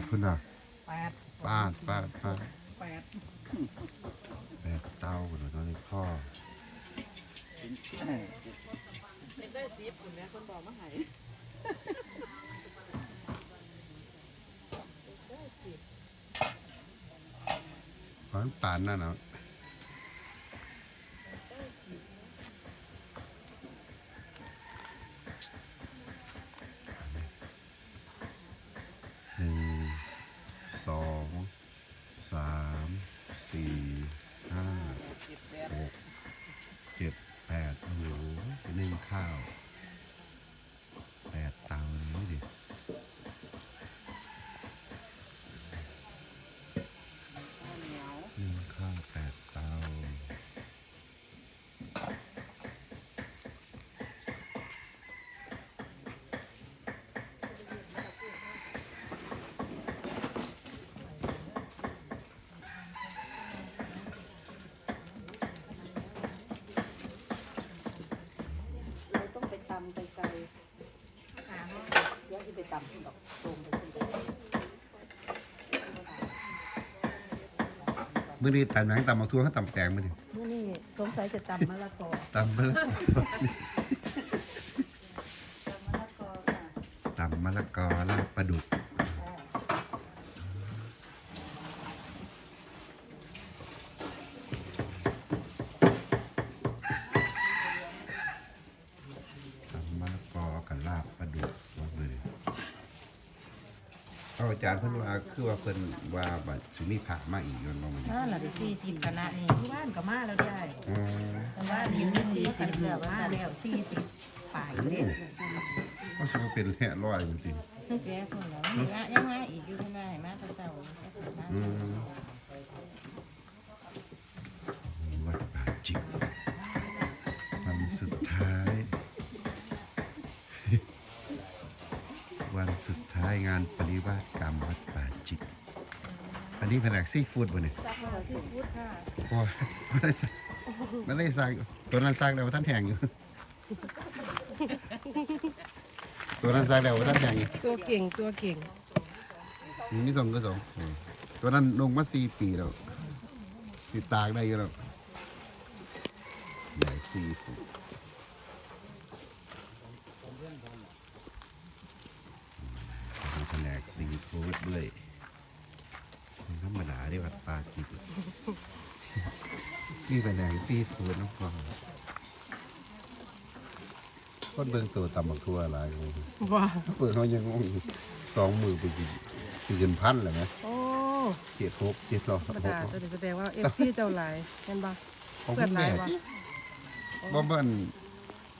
ดคุณน่ะแปดปาดปาดปาดแปดแปดเต้าคุณน่ะตอนนี้พ่อเป็นได้สีปุ่นเนี่ยคนบอกมาให้เพราะมันปานนั่นเนาะ ตำขึ้นดอกตรงไปขึ้นไปมื่อนี้ตำหนังตำมาทั่วเขาตำแตงมื่อนี้มื่อนี่สงสัยจะตำมะละกอตำไปแล้วตำมะละกอค่ะตำมะละกอลาบปลาดุกตำมะละกอกับลาบปลาดุกว่าเลย เอาอาจารย์เพิ่นว่าคือว่าเพิ่นว่าบัดสิมีผ่ามาอีกย้อนบ่มันน่าหละสี่สิบคณะนี่ที่บ้านก็มาแล้วได้อ๋อแต่ว่าดีมีสี่สิบเหลือมาแล้วสี่สิบป่ายเด็ดเพราะสิว่าเป็นแค่ร้อยจริงแก่คนแล้วมีงะยังมาอีกอยู่ที่ไหนมาแตะเสาๆอืมายงานปริวาสกรรมวัดป่าจิก อันนี้แผนกซีฟู้ดบ่เนี่ยซักมาสิพูดค่ะโอ้ยไม่ได้สั่งไม่ได้สั่งตัวนั้นสั่งแล้วท่านแทงอยู่ ตัวนั้นสั่งแล้วท่านแทงอยู่ตัวเก่งตัวเก่งมีส่งก็ส่งอืมตัวนั้นลงมาสี่ปีแล้วติดตากได้อยู่แล้วใหญ่ซีฟู้ดมีแผนกซีฟู้ ดด้วยมันธรรมดาที่วัดปลากินนี่แผนกซีฟู้ดน้องฟองคนเบิ่งตัวตำบักทั่วอะไรเลยว้าเปิดเขายังงงอยู่สองมือไปกินสี่เกินพันเลยไหมโอ้เจ็ดหกเจ็ดร้อยธรรมหกดาตัวนี้แสดงว่าเอฟซีเจ้าหลายเห็นปะของเพื่คุอนณหลาแม่ยวะที่บ่เบิ้ล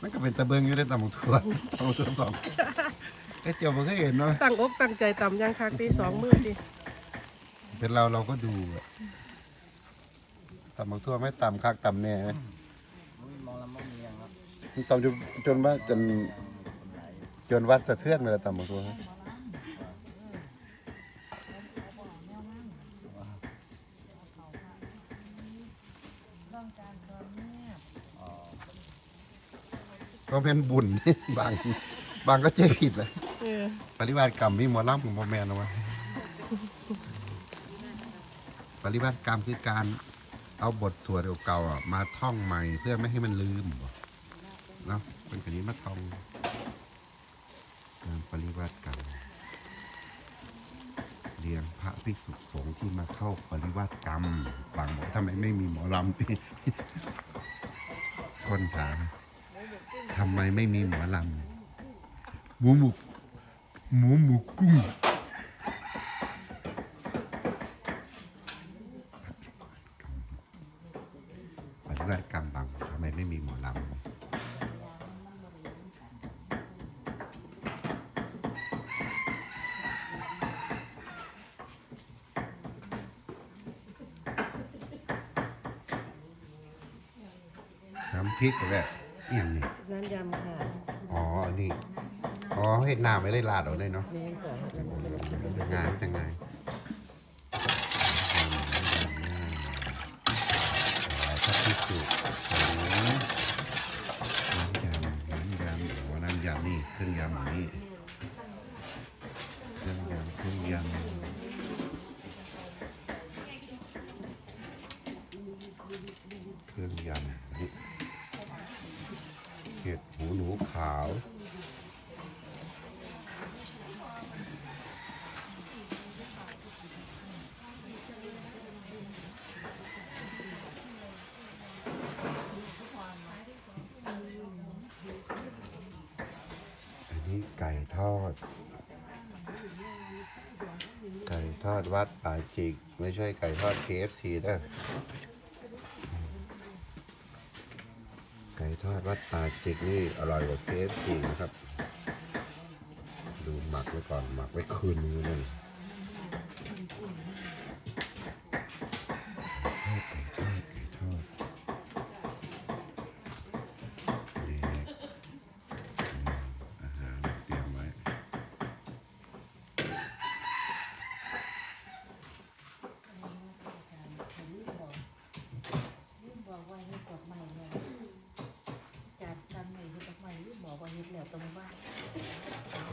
มันก็เป็นตะเบิงอยู่ได้ตำบักทั่วตำบักทั่วสอง ไอ้เจียวมันก็เห็นเนาะตั้งอกตั้งใจตำยังคักตีสองมือดิเป็นเราเราก็ดูอะตำบักทั่วไม่ตำคักตำแน่ไหมมันตำจนจนว่าจนจนวัดสะเทือนเลยตำบักทั่วก็เป็นบุญ บางบางก็เจ๊ผิดเลย เออปฏิบัติกรรมมีหมอลำกับหมอแมนเอาไว้ปฏิบัติกรรมคือการเอาบทสวดเก่าๆอะมาท่องใหม่เพื่อไม่ให้มันลืมบ่เนาะเป็นคนี้มาท่องการปฏิบัติกรรมเลี้ยงพระภิกษุสงฆ์ที่มาเข้าปฏิบัติกรรมบางบอกทำไมไม่มีหมอลำที่คนถามทำไมไม่มีหมอลำหมูหมู หมูหมูกุ้งปฏิบัติกรรมบางทำไมไม่มีหมอลำน้ำพริกก็แบบอหย่างนี้น้ำยำค่ะ อ๋อ อันนี่ อ๋อเห็ดน้ำไม่ได้ลาดเอาได้เนาะเมนต่องานจะไงถ้าพิสูจน์น้ำยำน้ำยำโอ้น้ำยำนี่เครื่องยำอันนี้เครื่องยำเครื่องยำ รื่องยำอันนี้เห็ดหูหนูขาว อันนี้ไก่ทอด ไก่ ทอดวัดป่าจิก ไม่ใช่ไก่ทอด KFC นะไก่ทอดวัดป่าจิกนี่อร่อยกว่า KFC นะครับ ดูหมักไว้ก่อนหมักไว้คืนนึงเลย บ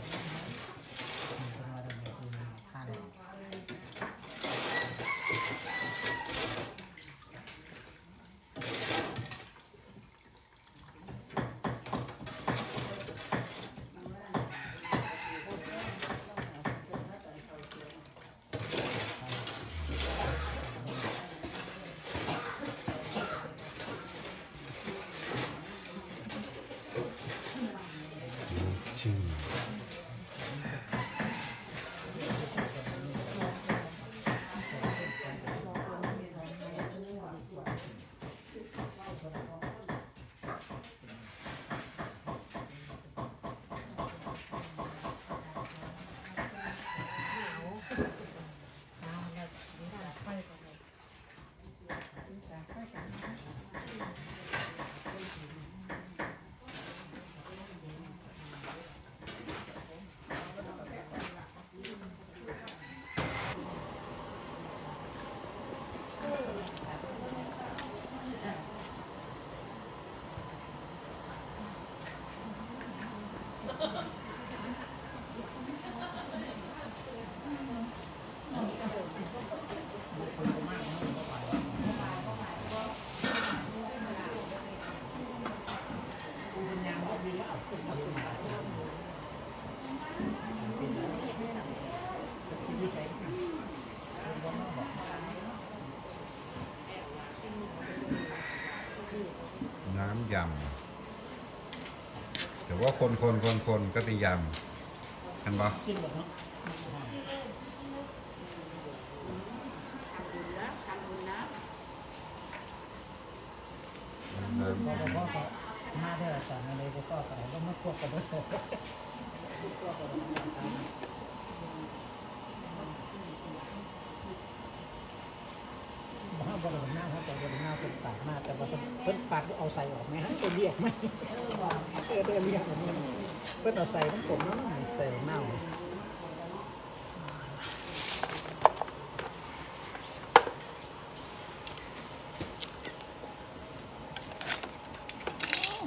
คนคนคนคนก็เป็นยำกันปะน้ำพ่อพ่อก็มาได้สอนอะไรก็พ่อก็ได้ก็มาควบกันด้วยบ้าบริเวณหน้าเขาจะบริเวณหน้าเป็นปากมากแต่ว่าเพิ่นปากเอาใส่ออกไหมฮะเป็นเรียกไหม เออเดินเรียกแบบนี้เพิ่นเอาใส่ทั้งผมแล้วใส่เน่า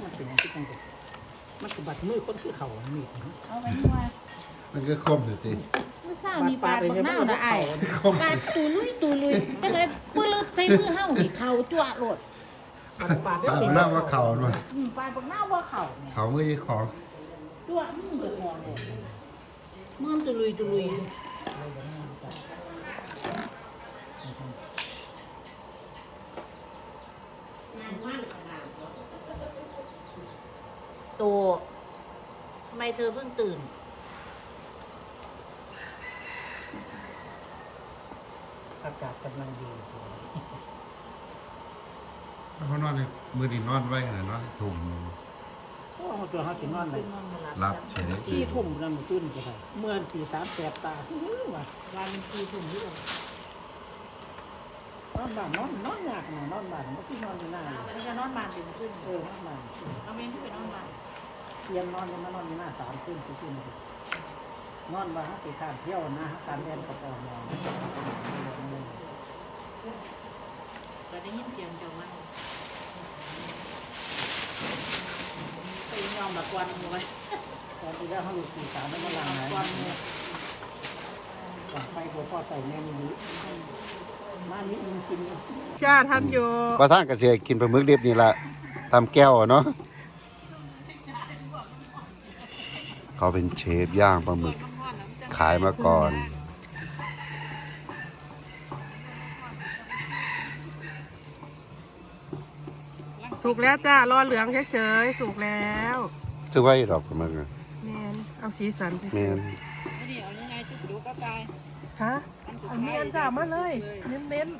มันเป็นอย่างที่จังเลยมันคือบัดมือคนคือเขามีดนะเอาไว้ที่ว่ามันก็คมสิทีเมื่อเช้านี่ปาดบักหน้าวนะไอ้คมปาดตูลุยตูลุยจังได๋ปื้ดใส่มือเฮานี่เข้าจั่วโลด ปาดปาดได้ตาตีหน้าว่าเขาหน่อยอืมปาดบักหน้าวว่าเข้าเนี่ยเขาไม่ใช่ของจั่วมือก็งอนโลดมือตูลุยตูลุยโตทำไมเธอเพิ่งตื่นอากาศกำลังดี เขานอนเลยมือดีนอนไว้ขนาดนอนถุ่มโอ้ตัวเขาสินอนเลยรับเฉยสี่ทุ่มนั่นมันตื่นก็ได้เมื่อตีสามแสบตาอื้อว่ะวันสี่ทุ่มที่เรานอนบ้านนอนนอนยากหน่อยนอนบ้านมันที่นอนอยู่หน้าเราจะนอนบ้านตื่นขึ้นเออนอนบ้านเราเมนที่ไปนอนบ้านเตียงนอนยังมานอนอยู่หน้าสามขึ้นสี่ขึ้นเลยนอนบ้านตีข้ามเที่ยวนะการเรียนกับออกนอนเรา ได้ยินเสียงจากวันไปยอมแบบวันเลย ตอนที่ได้เขาหลุดตีสามแล้วมาล้างไหนวันเลยก่อนไปหัวพ่อใส่แม่มีอยู่มานิดนึงกินเลยจ้าท่านอยู่ประธานก็สิให้กินปลาหมึกดิบนี่ล่ะทำแก้วอะเนาะเขาเป็นเชฟย่างปลาหมึกขายมาก่อน สุกแล้วจ้ารอเหลืองเฉยๆสุกแล้วซื้อไว้ดอกปลาหมึกอะแมนเอาสีสันเฉแม่ยนๆฮะอันนี้อันจ้ามาเลยเน้นๆ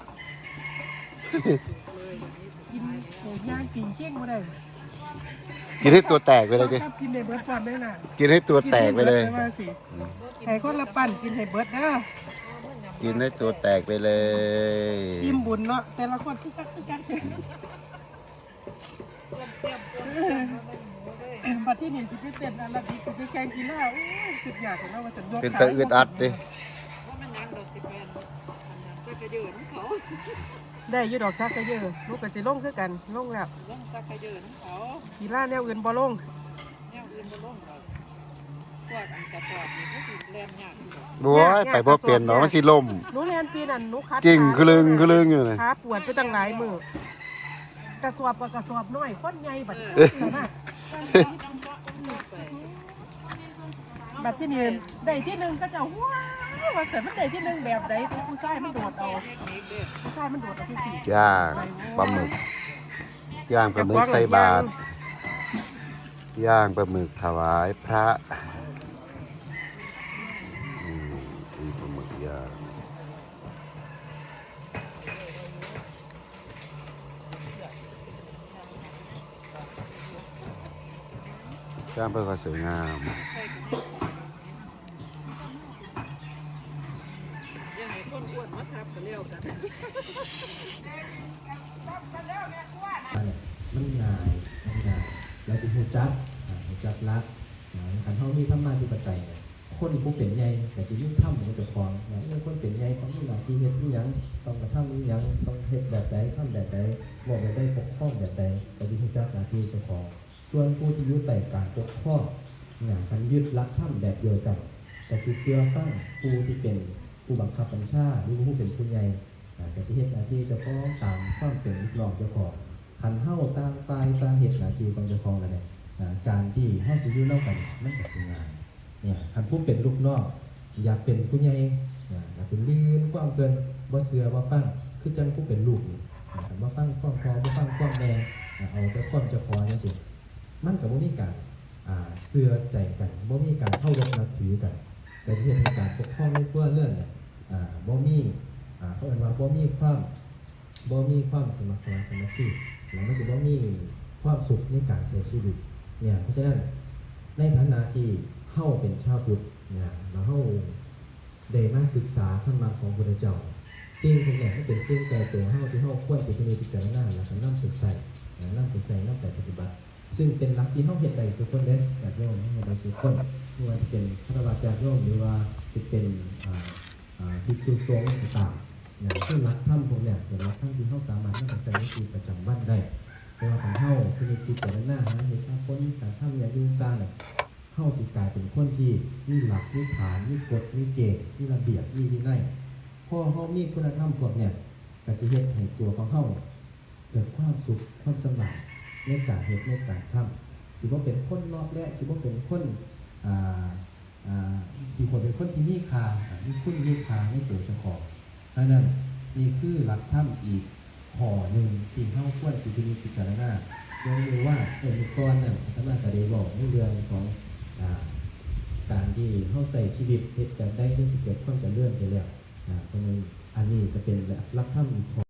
กินโหย่างกินเชี่ยงมาได้กินให้ตัวแตกไปเลยดิกินในเบิร์ดก่อนได้น่ะกินให้ตัวแตกไปเลย กินให้บิดว่าสิให้คนละปั่นกินให้เบิร์ดเด้อกินให้ตัวแตกไปเลย อิ่มบุญเนาะแต่ละคนคึกคักคึกคัก บัดที่นี่คือไปเต้นอันละดีคือไปแข่งกีฬาโอ้ยคืออยากเห็นว่าจะยกเป็นตะอืดอัดดิได้อยู่ดอกซักกระเยอะลูกก็สิลงคือกันลงแล้วต้องซักขยืนเขากีฬาแนวอื่นบ่ลงแนวอื่นบ่ลงหรอกพวกอันกระสอบนี่ก็สิแล่นยากอยู่ดอกโอ้ยไปบ่เปลี่ยนดอกมันสิล่มหนูเรียนปีนั้นหนูคัดกิ่งขาคือลึงคือลึงอยู่เลยขาปวดไปตั้งหลายมือ กระสอบกับกระสอบน้อยคนใหญ่บัดนี้นะบัดที่นี่ได้ที่หนึ่งก็จะว้าวว่าแต่มันได้ที่หนึ่งแบบใดที่ผู้ชายมันโดดเอาผู้ชายมันโดดเอาที่สี่ย่างปลาหมึกย่างปลาหมึกใส่บาตรย่างปลาหมึกถวายพระอืมมีปลาหมึกย่าง ย่างเพื่อความสวยงามยังไงคนอ้วนมาทับกันเร็วกันมันง่ายมันง่ายแล้วสิหูจักหูจักรักอ่าคันเฮามีธรรมาธิปไตยคนผู้เป็นใหญ่แต่สิยุ่งทำของเจ้าของนะเรื่องคนเป็นใหญ่ต้องมีหน้าที่เฮ็ดอีหยังต้องกระทำอีหยังต้องเฮ็ดแบบใดทำแบบใดบอกแบบใดปกครองแบบใดแต่สิหูจักหน้าที่เจ้าของ ส่วนผู้ที่อยู่ใต้การปกครองเนี่ยคันยึดหลักธรรมแบบเดียวกันแต่สิเชื่อฟังผู้ที่เป็นผู้บังคับบัญชาหรือผู้เป็นผู้ใหญ่อ่าแต่เฮ็ดหน้าที่จ้าของตามความเป็นลูกน้องเจ้าของคันเฮาต่างฝ่ายตางเฮ็ดหน้าที่ของเจ้าของนั่นแหละอ่าการที่เฮาสิยู่นำกันมันก็สิงายเนี่ยคันผู้เป็นลูกน้องอยากเป็นผู้ใหญ่อ่าอยากเป็นลืมความเกินบ่เชื่อบ่ฟังคือจังผู้เป็นลูกนี่อ่าคันบ่ฟังความพอบ่ฟังความแม่เอาแต่ความจ้าของจังซี่ มันก็บ่มีการเชื่อใจกันบ่มีการเคารพนับถือกันก็สิเฮ็ดให้การปกครองในครัวเรื่อนเนี่ยบ่มีอ่เขาเอิ้นว่าบ่มีความบ่มีความสมัครสมานสมัคคีแล้วมันจะว่มีความสุขในการใช้ชีวิตเนี่ยเพราะฉะนั้นในฐานะที่เฮาเป็นชาวพุทธเนี่ยแล้วเฮาได้มาศึกษาธรรมะของพระเจ้าสิ่งพวกเนี้มันเป็นสิ่งไกลตัวเฮาที่เฮาควรจะพินิจพิจารณาแล้วก็นำไปใส่นะนำไปใส่นำไปปฏิบัติ ซึ่งเป็นหลักที่เฮาเฮ็ดได้ทุคนเด้แบบโยมเฮาได้ทุกคนไม่ว่าจะเป็นพระบาทญาโยมหรือว่าจะเป็นอ่าอ่าภิกษุสงฆ์ต่างๆเนี่ยซึ่งหลักธรรมพวกเนี้ยเป็นหลักธรรมที่เฮาสามารถนำไปใช้ในชีวิตประจำวันได้เวลาของเฮาคือในพิจารณาหาเหตุผลการทำอย่างยุ่งการเนี่ยเฮาสิกลายเป็นคนที่มีหลักมีฐานมีกฎมีเกณฑ์มีระเบียบมีวินัยพอเฮามีคุณธรรมกฎเนี่ยก็สิเฮ็ดให้ตัวของเฮาเนี่ยเกิดความสุขความสำราญ ในการเฮ็ดในการทำสิบ่าเป็นคนนอกและสิบ่าเป็นคนอ่าอ่าสิบ่เป็นคนที่มีค่าอ่ามีคุณมีค่าในตัวเจ้าของดังนั้นนี่คือหลักธรรมอีกข้อหนึ่งที่เข้าควรสิพินิจพิจารณาโดยรู้ว่าเออมีก้อนนั่นธรรมะกระเดบอกในเรื่องของอ่าการที่เข้าใส่ชีวิตเฮ็ดแบบได้เรื่องสิเกิดความจะเลื่อนไปแล้วอ่าเพราะฉะนั้อันนี้จะเป็นหลักธรรมอีกข้อ